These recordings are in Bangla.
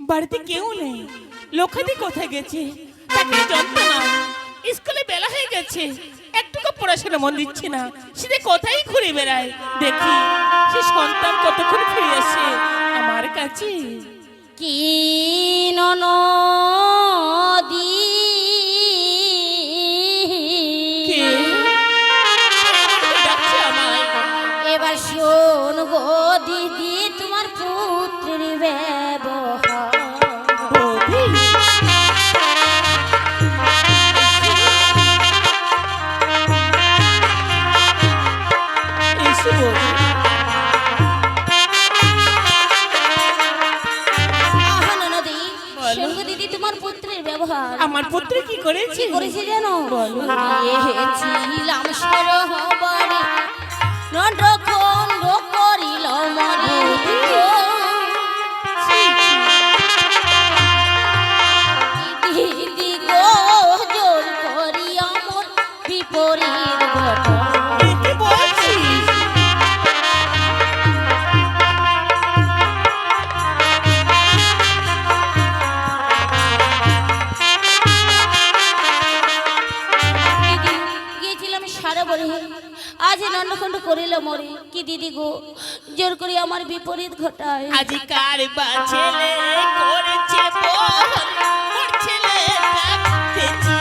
বাড়িতে। কেউ নেই। লোখাদি কোথায় গেছে? তাকে যন্ত্রণা। স্কুলে বেলা হয়ে গেছে। একটুকু পড়াশোনা মন দিচ্ছে না। সে কোথায় ঘুরে বেড়ায়? দেখি, সে সন্তান কতক্ষণ ফিরে আসে আমার কাছে। কি নদী আমার পুত্র কি করেছে করেছে যেন বলো। ছিলাম সরোবরে নটখণ্ড গো জোর করে আমার বিপরীত ঘটায়। আজি কার বা ছেলে করেছে ছেলে কাঁদতেছি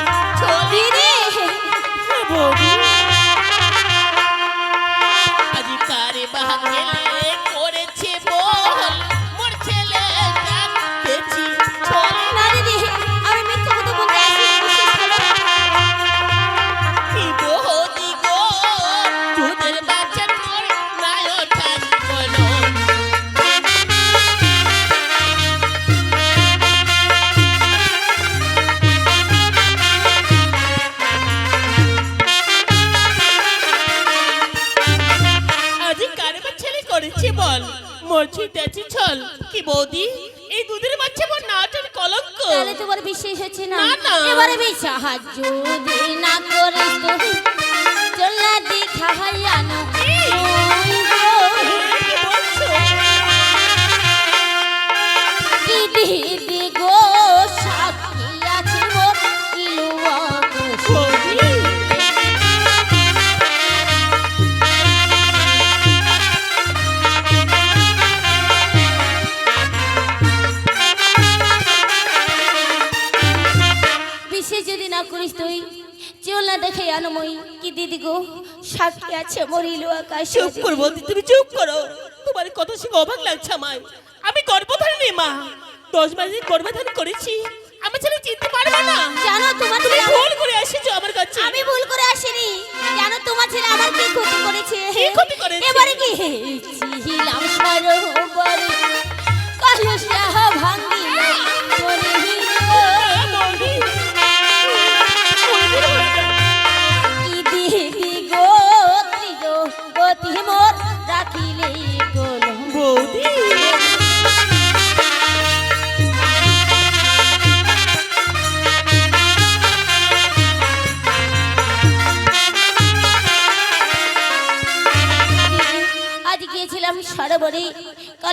আছে মোর ইলুয়া আকাশ চুপ করো বৌদি তুমি চুপ করো। তোমার কথা শুনে অবাক লাগছে আমায়। আমি গর্ভধারিণী মা। দশ মাসে গর্ভধারণ করেছি। আমার ছেলে চিনতে পারবে না। জানো তোমার তুমি ছেলে ভুল করে এসেছ আমার কাছে। আমি ভুল করে আসিনি। জানো তোমার ছেলে আমার কি ক্ষতি করেছে? কি ক্ষতি করেছে? এবারে কি? ছিলাম সরোবরে কলসা ভাঙ্গি করে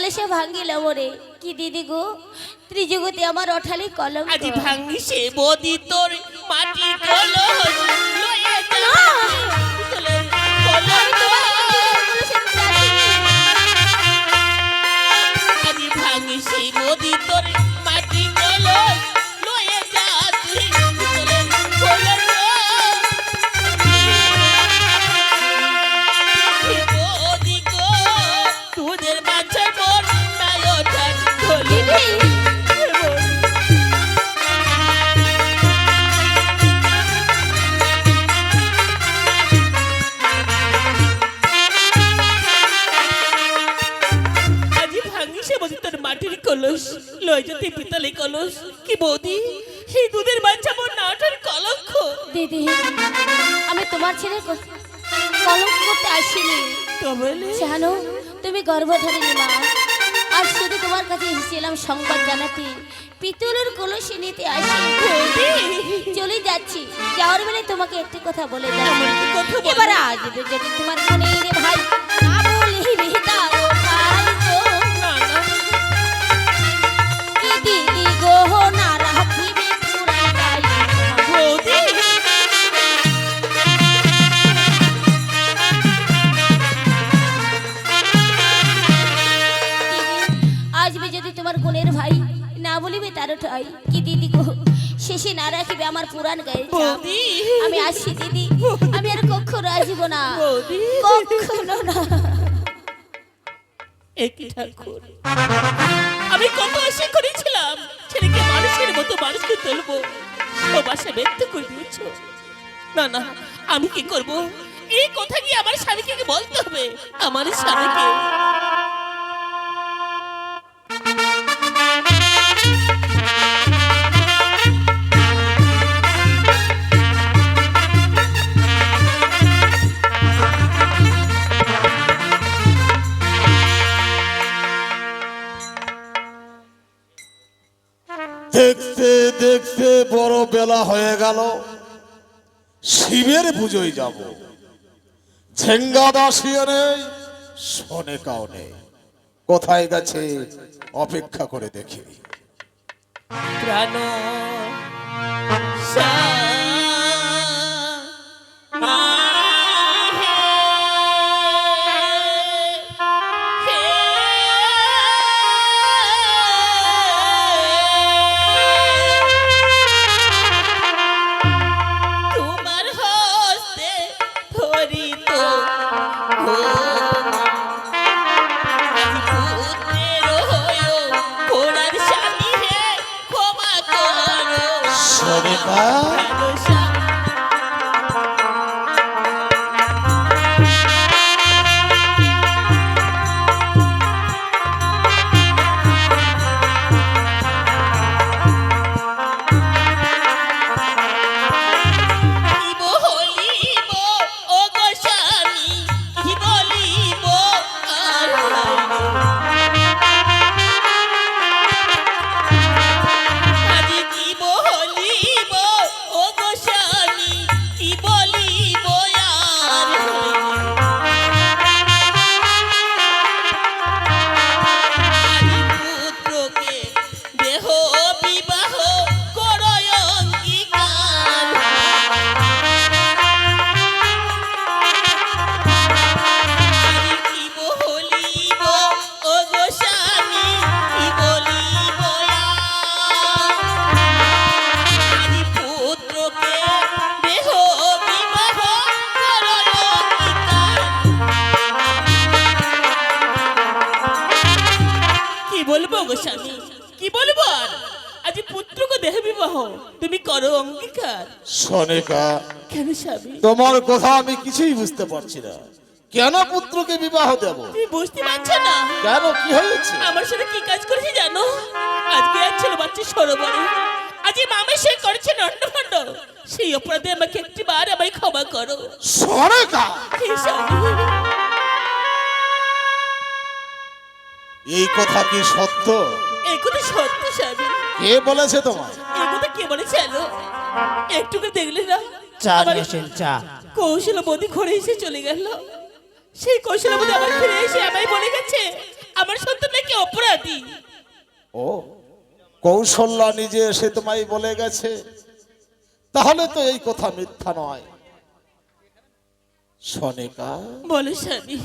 কলসা ভাঙ্গিল মরে কি দিদি গো? ত্রিযুগতে আমার অঠালি কলম আজি ভাঙ্গি সে বদি তোর মাটি কলো কলস লয় যেতে পিতলে কলস কি বৌদি? সেই দুধের বাচ্চা মোর নাটের কলঙ্ক। দিদি আমি তোমার ছেলে কলঙ্ক করতে আসিনি। তবে জানো তুমি গর্ভধারিণী মা। আর শুধু তোমার কাছে এসেছিলাম সংবাদ জানাতে। পিতলের কলসি নিতে আসি চলে যাচ্ছি। যাওয়ার বেলা তোমাকে একটি কথা বলে বলো? এবার আজ যদি তোমার মনের ভাই তেরোটাই কি দিদি গো? শেষে না রাখিবে আমার পুরাণ গায়ে আমি আসছি দিদি। আমি আর কখনো আসব না। কখনো না। একই ঠাকুর? আমি কত আশা করেছিলাম ছেলেকে মানুষের মতো মানুষকে তুলবো। ও বাসা ব্যক্ত করে দিয়েছ। না না আমি কি করব? এই কথা কি আমার স্বামীকে বলতে হবে? আমার স্বামীকে। বড় বেলা হয়ে গেল। শিবের পুজোয় যাব। ঝেঙ্গা দাসিও নেই সনেকাও নেই কোথায় গেছে অপেক্ষা করে দেখি। প্রাণ আজ দেহ বিবাহ তুমি করো অঙ্গীকার। সনেকা কেন স্বামী? তোমার কথা আমি কিছুই বুঝতে পারছি না। কেন পুত্রকে বিবাহ দেব? তুমি বুঝতে পারছ না। কেন? কি হয়েছে? আমার সাথে কি কাজ করেছে জানো? আজকে এক ছেলে বাচ্চা সরোবরে আজ এই মামা সে করেছে নন্ডভণ্ড সেই অপরাধে আমাকে একটি বার আমায় ক্ষমা করো। এই কথা কি সত্য? এই কথা সত্য স্বামী। কে বলেছে তোমার এই কথা কে বলেছে জানো একটুকু দেখলে না? চা নিয়ে আসেন চা। কৌশল বদি ঘরে এসে চলে গেল। সেই কৌশল বদি আমার ফিরে এসে আমায় বলে গেছে আমার সন্তান নাকি অপরাধী? ও কৌশল্যা নিজে এসে তোমায় বলে গেছে। তাহলে তো এই কথা মিথ্যা নয়। সনিকা বলো স্বামী।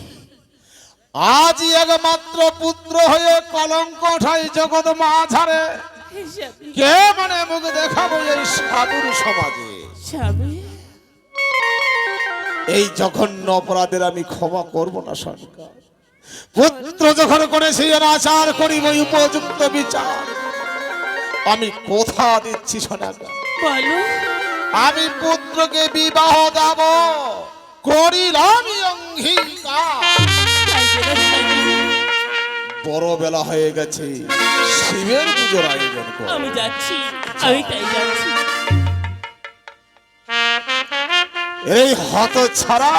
আজ একমাত্র পুত্র হয়ে কলঙ্ক ঠাই জগৎ মাঝারে। কে মানে মুখ দেখাবো এই সাধুর সমাজে? এই জঘন্য অপরাধের আমি ক্ষমা করব না সরকার পুত্র যখন করেছে আচার করিব উপযুক্ত বিচার। আমি কথা দিচ্ছি সোনাকা আমি পুত্রকে বিবাহ দেব করিলাম অঙ্গীকার। বড় বেলা হয়ে গেছে। শিবের পুজোর আয়োজন কর। আমি যাচ্ছি আমি তাই যাচ্ছি। এই হত ছাড়া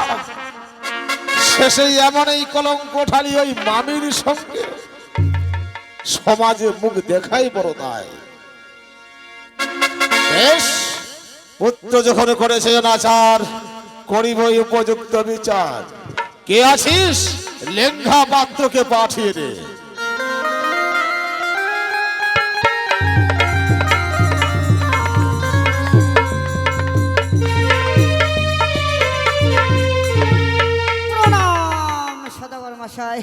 শেষে এমন এই কলঙ্ক ঠালি ওই মামির সঙ্গে। সমাজে মুখ দেখাই বড় দায় বেশ পুত্র যখন করেছে নাচার করিবই উপযুক্ত বিচার। কে আছিস? লেঙ্ঘা পাত্রকে পাঠিয়ে দে। মশাই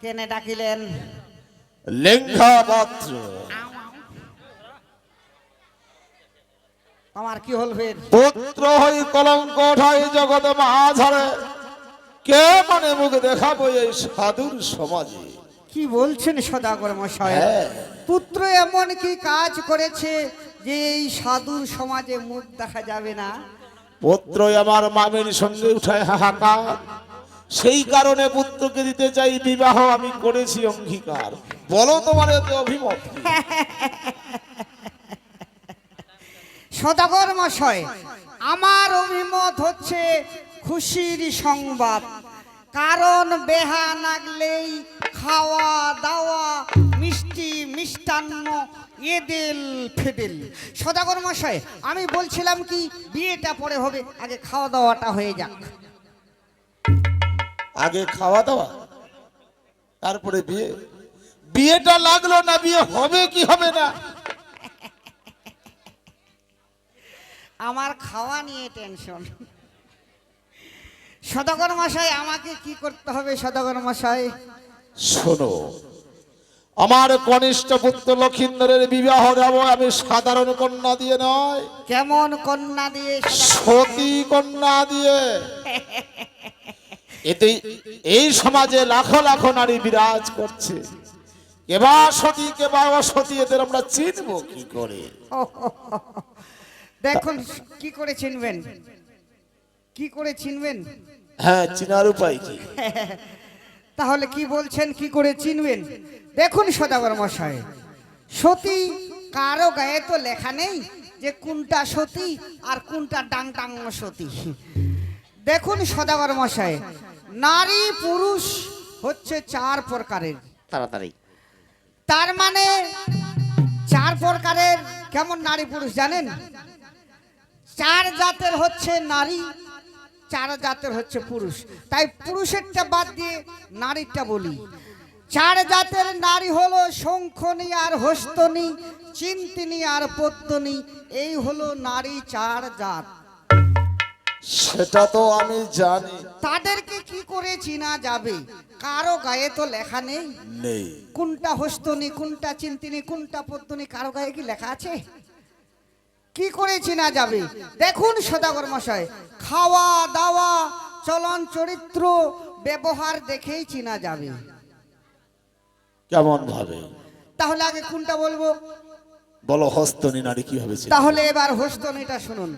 কেনে ডাকিলেন? লেঙ্ঘা পাত্র আমার কি হলবে পুত্র হই কলঙ্ক ঠাই জগৎ মাঝারে। কে মনে মুখ দেখাবো এই সাধুর সমাজে? কি বলছেন সদাগর মশাই? হ্যাঁ। পুত্র এমন কি কাজ করেছে যে এই সাধুর সমাজে মুখ দেখা যাবে না? পুত্রই আমার মামের সঙ্গে উঠায় হাহাকার। সেই কারণে পুত্রকে দিতে চাই বিবাহ আমি করেছি অঙ্গীকার। বলো তোমার এতে অভিমত সদাগর মশাই আমার অভিমত হচ্ছে খুশির সংবাদ। কারণ বেহা নাগলেই খাওয়া দাওয়া মিষ্টি মিষ্টান্ন এদেল ফেদেল। সদাগর মশাই আমি বলছিলাম কি বিয়েটা পরে হবে আগে খাওয়া দাওয়াটা হয়ে যাক। আগে খাওয়া দাওয়া তারপরে বিয়ে। বিয়েটা লাগল না বিয়ে হবে কি হবে না? আমার খাওয়া নিয়ে টেনশন। সদাগর মশাই আমাকে কি করতে হবে সদাগর মশাই? শোনো আমার কনিষ্ঠ পুত্র লক্ষিন্দরের বিবাহ দেব আমি সাধারণ কন্যা দিয়ে নয়। কেমন কন্যা দিয়ে সতী কন্যা দিয়ে। এতে এই সমাজে লাখো লাখো নারী বিরাজ করছে। কেবা সতী কেবা অসতী এদের আমরা চিনবো কি করে? দেখুন কি করে চিনবেন? কি করে চিনবেন? হ্যাঁ চিনার উপায় কি? তাহলে কি বলছেন কি করে চিনবেন? দেখুন সদাগর মশাই সতী কারও গায়ে তো লেখা নেই যে কোনটা সতী আর কোনটা ডাং ডাং সতী। দেখুন সদাগর মশাই নারী পুরুষ হচ্ছে চার প্রকারের। তাড়াতাড়ি। তার মানে চার প্রকারের কেমন নারী পুরুষ জানেন? চার জাতের হচ্ছে নারী চার জাতের হচ্ছে পুরুষ। তাই পুরুষেরটা বাদ দিয়ে নারীরটা বলি। চার জাতের নারী হলো শঙ্খনী আর হস্তনী চিন্তিনী আর পদ্মনী। এই হলো নারী চার জাত। সেটা তো আমি জানি। তাদেরকে কি করে চেনা যাবে? কারও গায়ে তো লেখা নেই। নেই। কোনটা হস্তনি কোনটা চিন্তিনি কোনটা পদ্মনি কারও গায়ে কি লেখা আছে? কি করে চেনা যাবে? দেখুন সদাগর মশাই খাওয়া দাওয়া চলন চরিত্র ব্যবহার দেখেই চেনা যাবে। কেমন ভাবে? তাহলে আগে কোনটা বলব? বলো হস্তনী নারী কীভাবে চিনবে? তাহলে এবার হস্তনিটা শুনুন।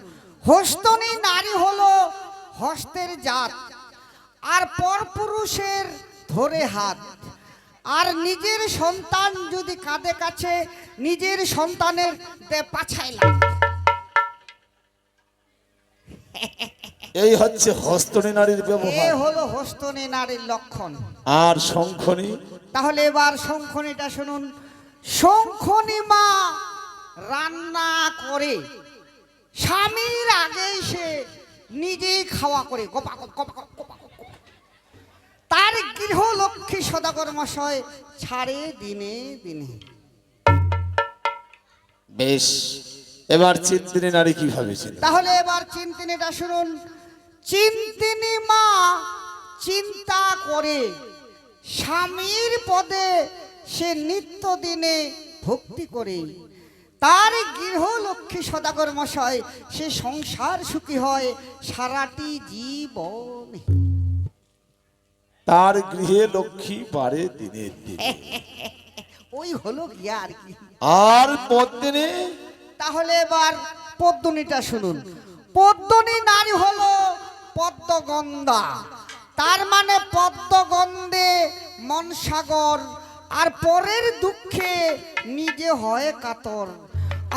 হস্তনি নারী হলো হস্তের জাত আর পরপুরুষের ধরে হাত। আর নিজের সন্তান যদি কাঁধে কাছে নিজের সন্তানের পাছায় লাগ এই হচ্ছে হস্তনী নারীর এ ব্যবহার হলো হস্তনি নারীর লক্ষণ। আর শঙ্খনী? তাহলে এবার শঙ্খনিটা শুনুন। শঙ্খনি মা রান্না করে। স্বামীর আগে সে নিজেই খাওয়া করে। গোপা। তার গৃহলক্ষ্মী সদাগর মশাই ছাড়ে দিনে দিনে। বেশ। এবার চিন্তিনী নারী কীভাবে ছিল? তাহলে এবার চিন্তিনিটা শুনুন। চিন্তিনি মা চিন্তা করে স্বামীর পদে সে নিত্য দিনে ভক্তি করে। তার গৃহলক্ষ্মী সদাগর মশাই সে সংসার সুখী হয় সারাটি জীবন। তার গৃহে লক্ষ্মী বাড়ে দিনের দিন। ওই হলো কি আর কি। আর পদ্মিনী তাহলে এবার পদ্মনীটা শুনুন। পদ্মনী নারী হলো পদ্মগন্ধা। তার মানে পদ্মগন্ধে মনসাগর আর পরের দুঃখে নিজে হয় কাতর।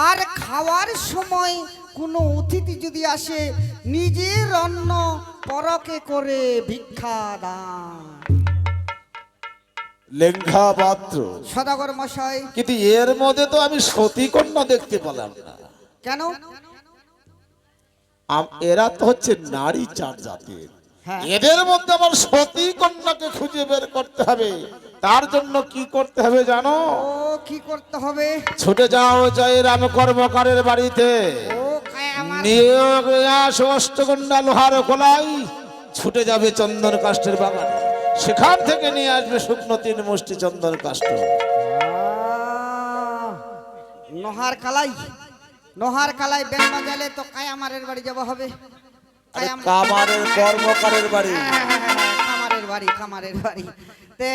আর খাওয়ার সময় কোনো অতিথি যদি আসে, নিজের অন্ন পরকে করে ভিক্ষা দান। লেঙ্ঘা পাত্র সদাগর মশাই। কিন্তু এর মধ্যে তো আমি সতী কন্যা দেখতে পেলাম না। কেন? এরা তো হচ্ছে নারী চার জাতের। হ্যাঁ। এদের মধ্যে আমার সতী কন্যাকে খুঁজে বের করতে হবে। তার জন্য কি করতে হবে জানো? কি করতে হবে? ছুটে যাও জয় রাম কর্মকারের বাড়িতে। নিয়োগ আস অষ্টকন্যা লোহার কোলাই ছুটে যাবে চন্দন কাষ্টের বাগানে। সেখান থেকে নিয়ে আসবে শুকনো তিন মুষ্টি চন্দন আহ, নোহার কালাই লোহার কালাই বেন বাজালে তো কায়ামারের বাড়ি যাওয়া হবে। কামারের কর্মকারের বাড়ি। কামারের বাড়ি কামারের বাড়ি। তে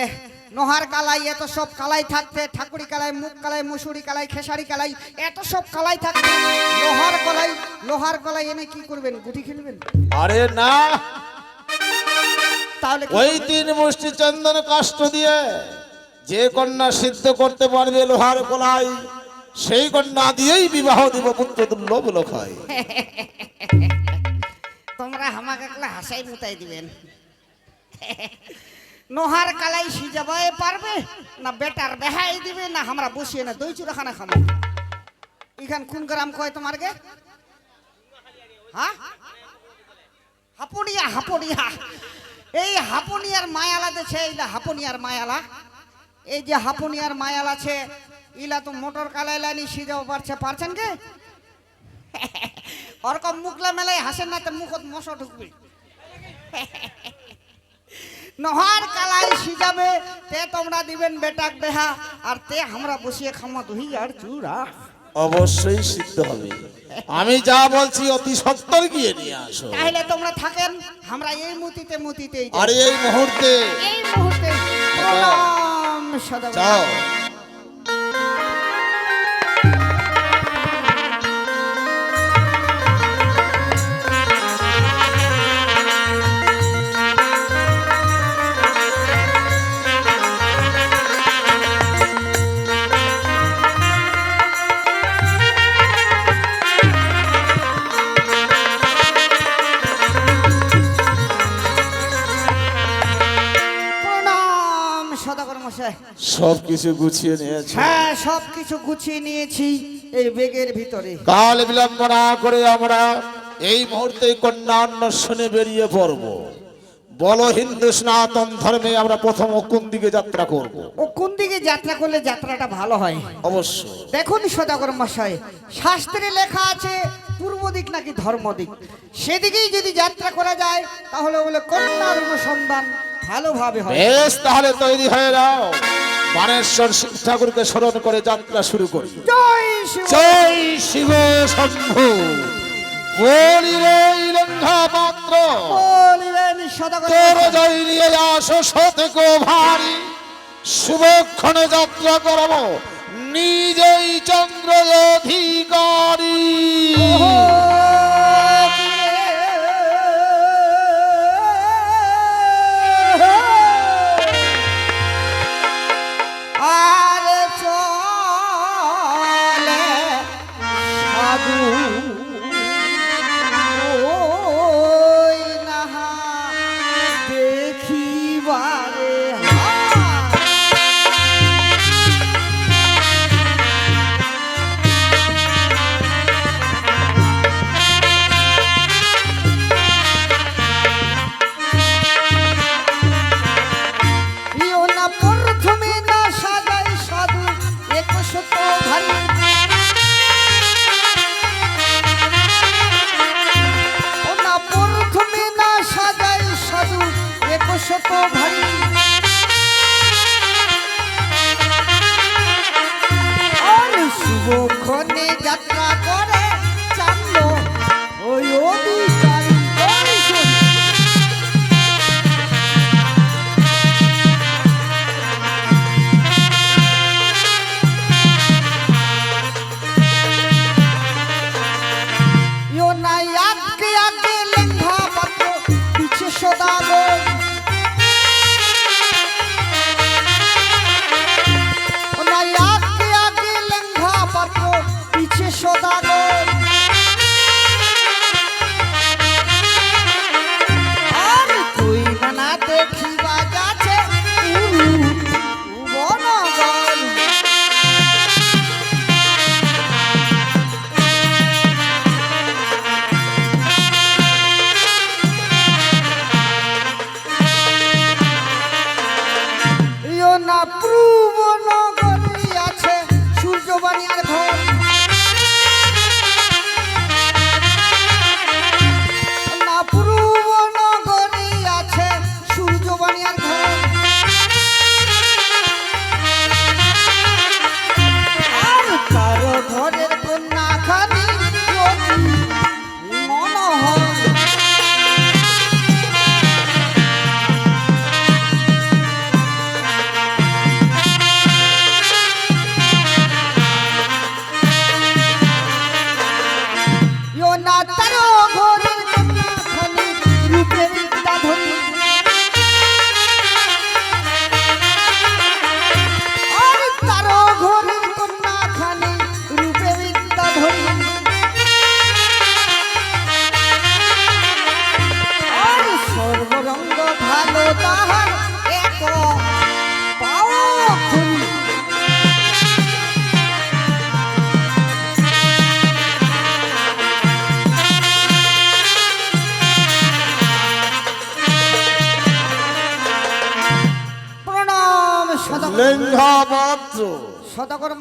নোহার কালাই এত সব কালাই থাকতে ঠাকুরি কালাই মুখ কালাই মুসুরি কালাই খেসারি কালাই এত সব কালাই থাকতে লোহার কলাই লোহার কলাই এনে কি করবেন? গুটি খেলবেন? আরে না। তাহলে ওই তিন মুষ্টি চন্দন কাষ্ট দিয়ে যে কন্যা সিদ্ধ করতে পারবে লোহার কলাই সেই কন্যা দিয়েই বিবাহ দিব পুত্র দুর্লভ লোকায়। তোমরা একলা হাসাই মুতাই দিবেন। নোহার কালাই সিজাবাই পারবে না বেটার বেহাই দিবে না আমরা বসিয়ে না দই চুরা খানা খাব। এখান কোন গ্রাম কয় তোমার গে? হ্যাঁ? হাপুনিয়া হাপুনিয়া এই হাপুনিয়ার মায়ালা দেছে এইলা হাপুনিয়ার মায়ালা, এই যে হাপুনিয়ার মায়াল আছে ইলা তো মোটর কালাইলা নি সিজাও পারছে, পারছেন কে? ওরকম মুখলা মেলায় হাসেন না, তো মুখত মশা ঢুকবে। নহর কালাই সিজাবে, তে তোমরা দিবেন বেটাক বেহা, আর তে আমরা বসিয়ে খামা দহি আর চুরা অবশ্যই সিদ্ধ হবে। আমি যা বলছি অতি সত্তর গিয়ে নিয়ে আসো। তাহলে তোমরা থাকেন আমরা এই মুহূর্তে মুহূর্তে আরে এই মুহূর্তে। এই মুহূর্তে। প্রণাম সদা যাও। সব কিছু গুছিয়ে নিয়েছে। হ্যাঁ সব কিছু গুছিয়ে নিয়েছি এই বেগের ভিতরে। কাল বিলম্ব না করে আমরা এই মুহূর্তে কন্যা অন্বেষণে বেরিয়ে পড়ব। বলো হিন্দু সনাতন ধর্মে আমরা প্রথম কোন দিকে যাত্রা করব? ও কোন দিকে যাত্রা করলে যাত্রাটা ভালো হয়? অবশ্যই। দেখুন সদাগর মশাই শাস্ত্রে লেখা আছে পূর্ব দিক নাকি ধর্ম দিক? সেদিকেই যদি যাত্রা করা যায় তাহলে বলে কন্যার অনুসন্ধান ভালোভাবে হয় বেশ তাহলে তৈরি হয়ে যাও। বানেশ্বর শিব ঠাকুরকে স্মরণ করে যাত্রা শুরু করি। জয় শিব। জয় শিব শম্ভু। বলি রে ইলঙ্ঘা পাত্র। বলিলেন তোর জয় নিয়ে আসো ভারী। শুভক্ষণে যাত্রা করাবো। নিজেই চন্দ্র অধিকারী for.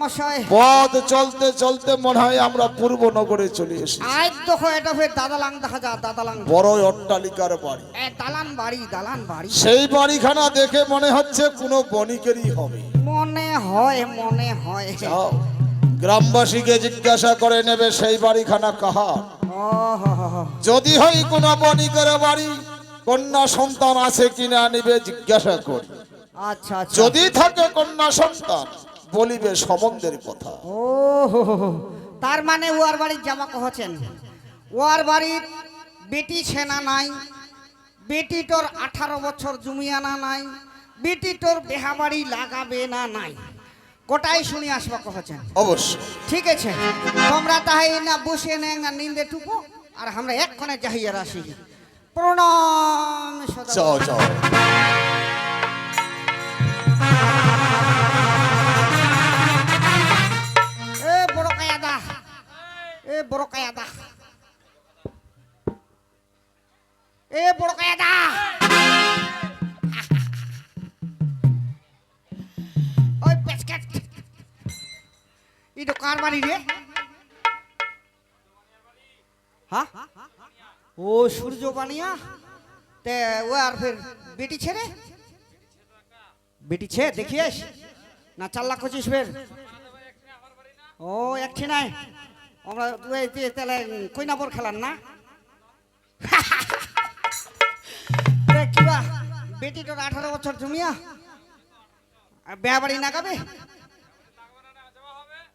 মশাই পথ চলতে চলতে মনে হয় আমরা পূর্ব নগরে চলে এসেছি। আজ দেখো এটা ফের দাদালাং দেখা যা দাদালাং। বড় অট্টালিকার বাড়ি। দালান বাড়ি দালান বাড়ি। সেই বাড়িখানা দেখে মনে হচ্ছে কোনো বণিকেরই হবে। মনে হয় মনে হয়। যাও গ্রামবাসীকে জিজ্ঞাসা করে নেবে সেই বাড়িখানা কাহা। ও হো হো হো। যদি হয় কোনো বণিকের বাড়ি কন্যা সন্তান আছে কিনা নিবে জিজ্ঞাসা করি। আচ্ছা আচ্ছা। যদি থাকে কন্যা সন্তান বলিবে সম্বন্ধের কথা। ও। তার মানে ওয়ার বাড়ির জামা কহছেন ওয়ার বাড়ির বেটি ছেনা নাই বেটি তোর আঠারো বছর জুমিয়ানা নাই বেটি তোর বেহা বাড়ি লাগাবে না নাই। গোটাই শুনি আসবা কহছেন অবশ্য ঠিক আছে তোমরা তাহাই না বসে নেন না নিন্দে টুকু আর আমরা এক্ষণে যাইয়া আসি প্রণাম সদা। বড় কায়াদা। এ বড় কায়াদা। ওই পেচকাট। এটা কার বাড়ি রে? হ্যাঁ? ও সূর্য বানিয়া তে ও আর ফের বেটি ছেড়ে বেটি ছে দেখিয়েস না লাখ পঁচিশ ফের? ও একটি নাই। আমরা তাহলে কইনাবর খেলার না? কিবা বেটি তোর আঠারো বছর জমিয়া। আর বেয়া বাড়ি না গাবে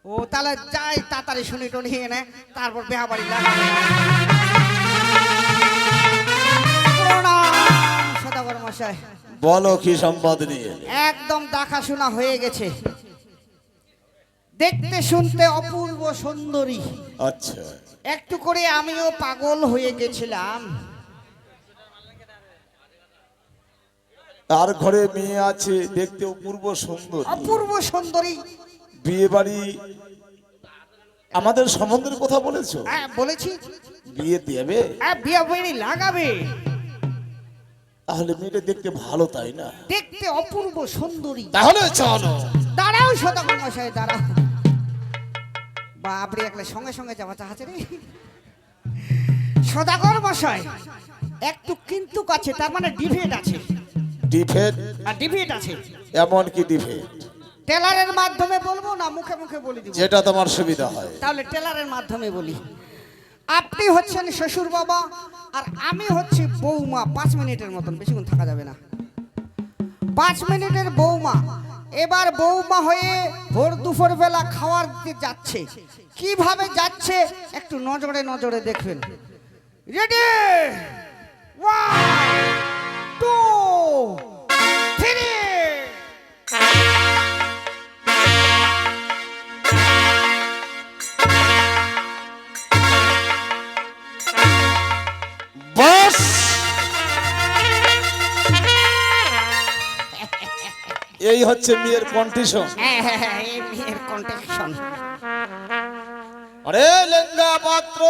ও তাহলে যাই তাড়াতাড়ি শুনি টনি এনে তারপর বেহা বাড়ি লাগাবে সদাগর মশাই। বলো কি সম্পদ নিয়ে? একদম দেখাশোনা হয়ে গেছে। দেখতে শুনতে অপূর্ব সুন্দরী। আচ্ছা। একটু করে আমিও পাগল হয়ে গেছিলাম। তার ঘরে মেয়ে আছে দেখতে অপূর্ব সুন্দর। অপূর্ব সুন্দরী। বিয়ে বাড়ি আমাদের সম্বন্ধের কথা বলেছ? হ্যাঁ বলেছি। বিয়ে দেবে? হ্যাঁ বিয়ে বাড়ি লাগাবে। তাহলে মেয়েটা দেখতে ভালো তাই না? দেখতে অপূর্ব সুন্দরী। তাহলে চলো। দাঁড়াও সদাগর মশাই দাঁড়াও। বাপরে একলে সঙ্গে সঙ্গে যাওয়া চাহাচ্ছে রে। সদাগর মশাই একটু কিন্তু আছে তার মানে ডিভেট আছে। ডিফেট আর ডিভেট আছে। এমন কি ডিফেট টেলারের মাধ্যমে বলব না মুখে মুখে বলি দিব? যেটা তোমার সুবিধা হয়। তাহলে টেলারের মাধ্যমে বলি। আপনি হচ্ছেন শ্বশুর বাবা আর আমি হচ্ছি বৌমা। পাঁচ মিনিটের মতন বেশিক্ষণ থাকা যাবে না। পাঁচ মিনিটের বৌমা। এবার বৌমা হয়ে ভোর দুপুর বেলা খাওয়ার যাচ্ছে। কীভাবে যাচ্ছে? একটু নজরে নজরে দেখবেন। রেডি ওয়ান এই হচ্ছে মেয়ের কন্ডিশন হ্যাঁ হ্যাঁ হ্যাঁ এই মেয়ের কন্ট্যাকশন আরে লেঙ্গা পাত্র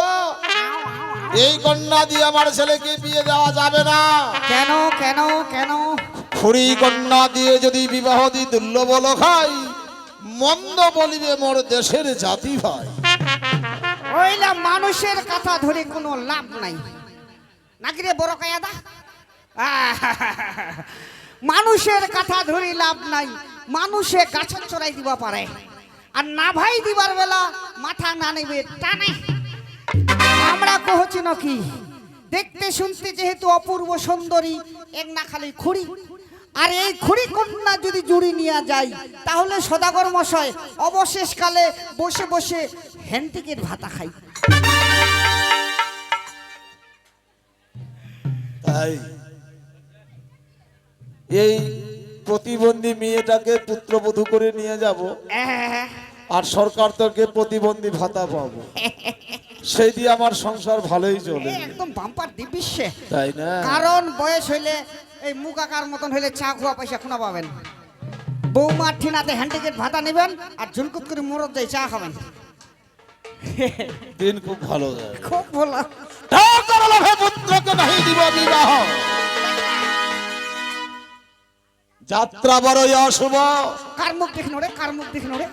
এই কন্যা দিয়ে আমার ছেলেকে বিয়ে দেওয়া যাবে না। কেন কেন কেন? খুড়ি কন্যা দিয়ে যদি বিবাহ দি দুর্লভ খাই মন্দ বলিবে মোর দেশের জাতি ভাই। ওইলা মানুষের কথা ধরে কোনো লাভ নাই। নাকি রে বড় কায়াদা? মানুষের কথা ধরি লাভ নাই। মানুষে গাছের চড়াই দিবা পারে। আর না ভাই দিবার বেলা মাথা না নেবে, টানে। আমরা কহছি নাকি? দেখতে শুনতে যেহেতু অপূর্ব সুন্দরী, এক না খালি খুঁড়ি। আর এই খুঁড়ি কন্যা যদি জুড়ি নিয়ে যায়, তাহলে সদাগর মশাই অবশেষকালে বসে বসে হ্যান্টিকের ভাতা খাই। তাই এই প্রতিবন্ধী মেয়েটাকে পুত্রবধূ করে নিয়ে যাব। আর সরকার তোকে প্রতিবন্ধী ভাতা পাবো। সেই দিয়ে আমার সংসার ভালোই চলে। একদম বাম্পার দিবিশ্বে তাই না? কারণ বয়স হইলে এই মুকাকার মতন হইলে চা খোয়া পয়সা খুনা পাবেন? বৌমা ঠিনাতে হ্যান্ডিকেট ভাতা নেবেন আর ঝুলকুত করে মোরত যাই চা খাবেন। দিন খুব ভালো যায়। খুব ভালো। পুত্রকে নাহি দিব বিবাহ। যাত্রা বড়ই অশুভ কার মুখ দেখি রে কার মুখ দেখি নোরে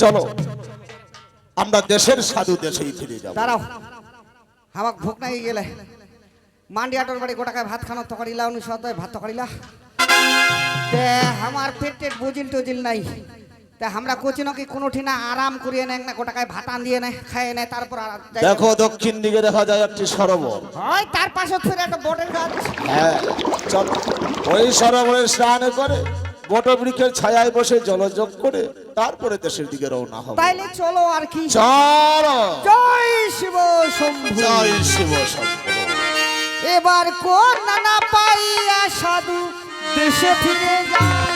চলো আমরা দেশের সাধু দেশেই ফিরে যাব। দাঁড়াও। হাওয়া ভোক নাই গেলে। মান্ডিয়াটোর বাড়ি গোটাকায় ভাত খানো তকারিলা উনি সদায় ভাত তকারিলা আমার পেটের বুঝিল টুজিল নাই। তা আমরা কোচিনো কি কোনো ঠিনা আরাম করিয়ে নেয় না গোটাকায় ভাত আন দিয়ে নেয় খাইয়ে নেয় তারপর দেখো দক্ষিণ দিকে দেখা যায় একটি সরোবর। হয় তার পাশে ফিরে একটা বোটের গাছ হ্যাঁ চলো। ওই সরোবরে স্নান করে বটবৃক্ষের ছায়ায় বসে জলযোগ করে তারপরে দেশের দিকে রওনা হবে। তাইলে চলো আর কি। চলো। জয় শিব শম্ভু। জয় শিব শম্ভু। এবার কোন নানা পাইয়া সাধু দেশে ফিরে যায়